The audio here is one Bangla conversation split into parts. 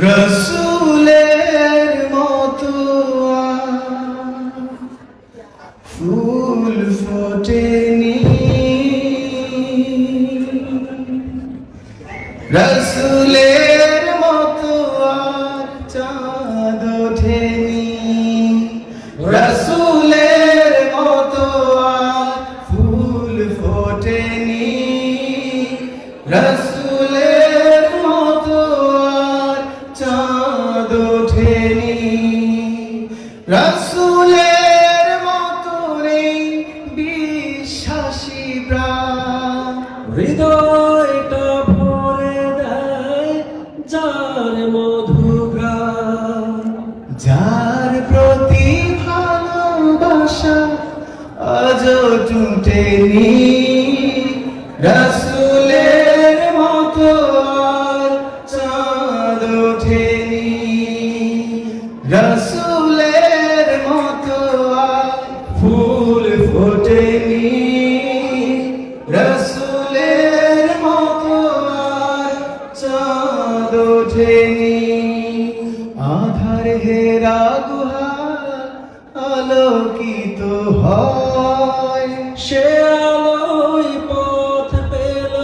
রসুলের মতো ফুল ফোটেনি। রসুলের হৃদয়টা ভরে দেয় যার মধুগ্রাম যার প্রতি ভালোবাসা আজ টুটেনি সে আলোই পথ পেল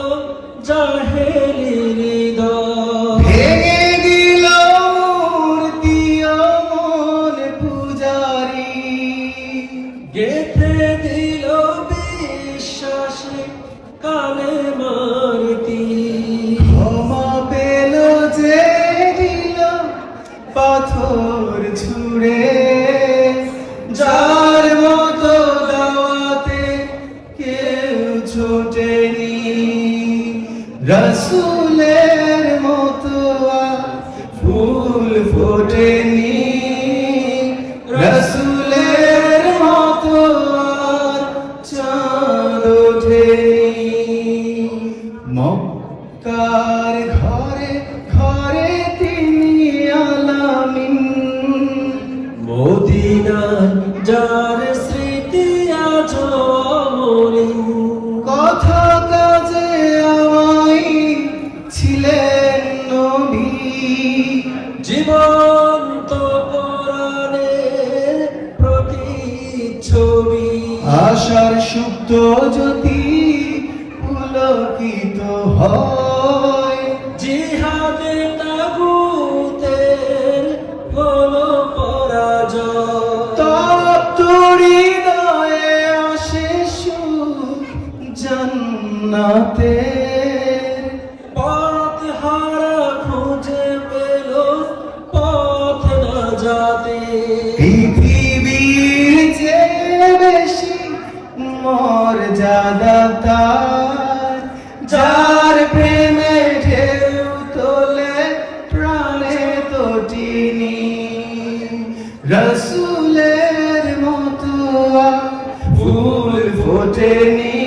জাহেলি হৃদয়। ভেঙে দিল মূর্তি ও মন পূজারি। গেথে দিল বিশ্বাসে কালে মারতি রসুলের মতো ফুল ফোটেনি। রসুলের মতো চাঁদ ওঠেনি। মক্কার ঘরে ঘরে তিনি আলামিন, মদিনার যার আশার সুপ্ত জ্যোতি পুলকিত হয়। জিহাদে তাগুতের হলো পরাজয়। তপ্ত হৃদয়ে আসে সুখ জান্নাতে। পথ হারা খুঁজে পেল, পথ না যাতে। রসুলের মতো ফুল ফোটেনি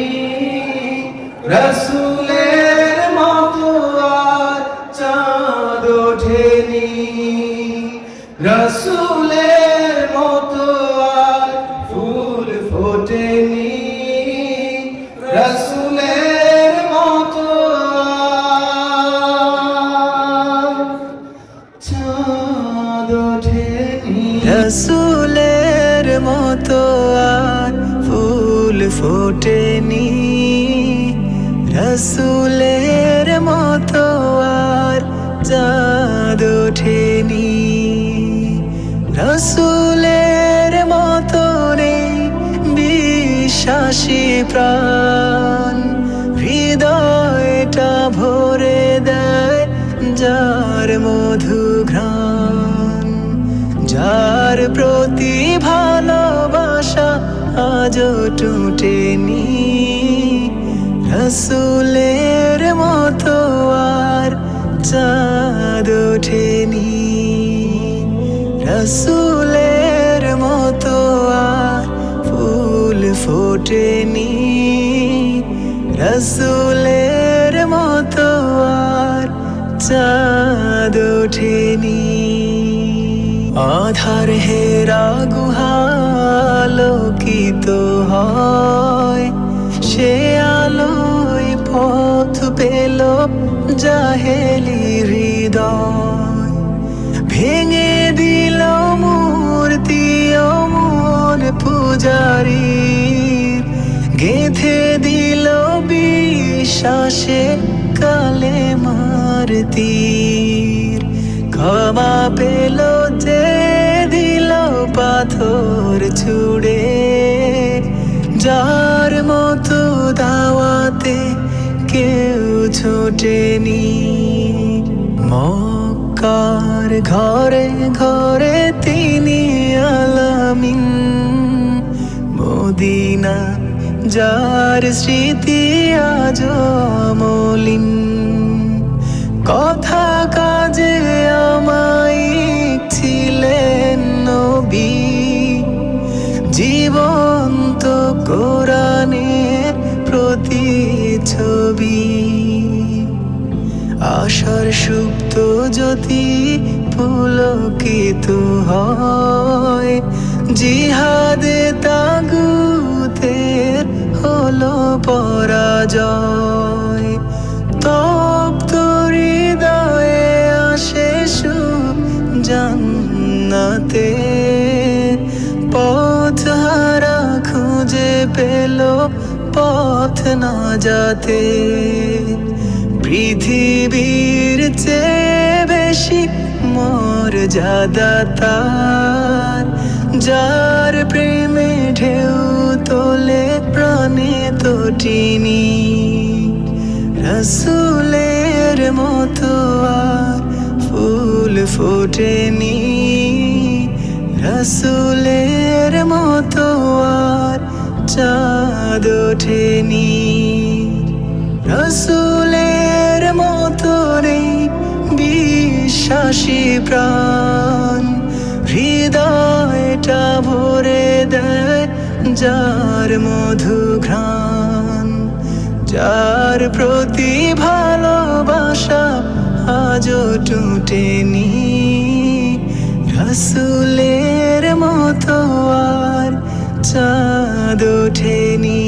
রসুলের মতো চাঁদ ওঠেনি ফোটেনি রসুলের মতো আর চাঁদ ওঠেনি। রসুলের মতো নেই বিশ্বাসী প্রাণ। হৃদয়টা ভরে দেয় যার মধু ঘ্রাণ যার প্রতি ভালোবাসা আজ টুটেনি। রসুলের মতো আর চাঁদ ওঠেনি। রসুলের মতো আর ফুল ফোটেনি। রসুলের মতো আর চাঁদ ওঠেনি। আধার হেরা গুহালোকিত হয়। সে আলোয় পথ পেল জাহেলি হৃদয়। ভেঙে দিল মূর্তি অমর পূজারি গেঁথে দিল বিশ্বাসে কালে মারতি ক্ষমা পেল পাথর ছুড়ে, যার মতো দাওয়াতে কেউ ছোটেনি। মক্কার ঘরে ঘরে তিনি আলামিন। মদিনা যার স্মৃতি আজ মলিন কথা কোরআনের প্রতি ছবি আশার সুপ্ত জ্যোতি পুলকিত হয়। জিহাদে তাগুতের হলো পরাজয়। তপ্ত হৃদয়ে আসে সু জান্নাতে। না যাতে পৃথিবীর চেয়ে বেশি মর্যাদা তার। যার প্রেমে ঢেউ তোলে, প্রাণে তটিনী রসুলের মতো আর ফুল ফোটেনি। রসুলের চাঁদ ওঠেনি। রসুলের মতো রে বিশ্বাসী প্রাণ। হৃদয়টা ভরে দেয় যার মধু ঘ্রাণ। যার প্রতি ভালোবাসা আজও টুটেনি। রসুলের মতো আর চাঁদ ওঠেনি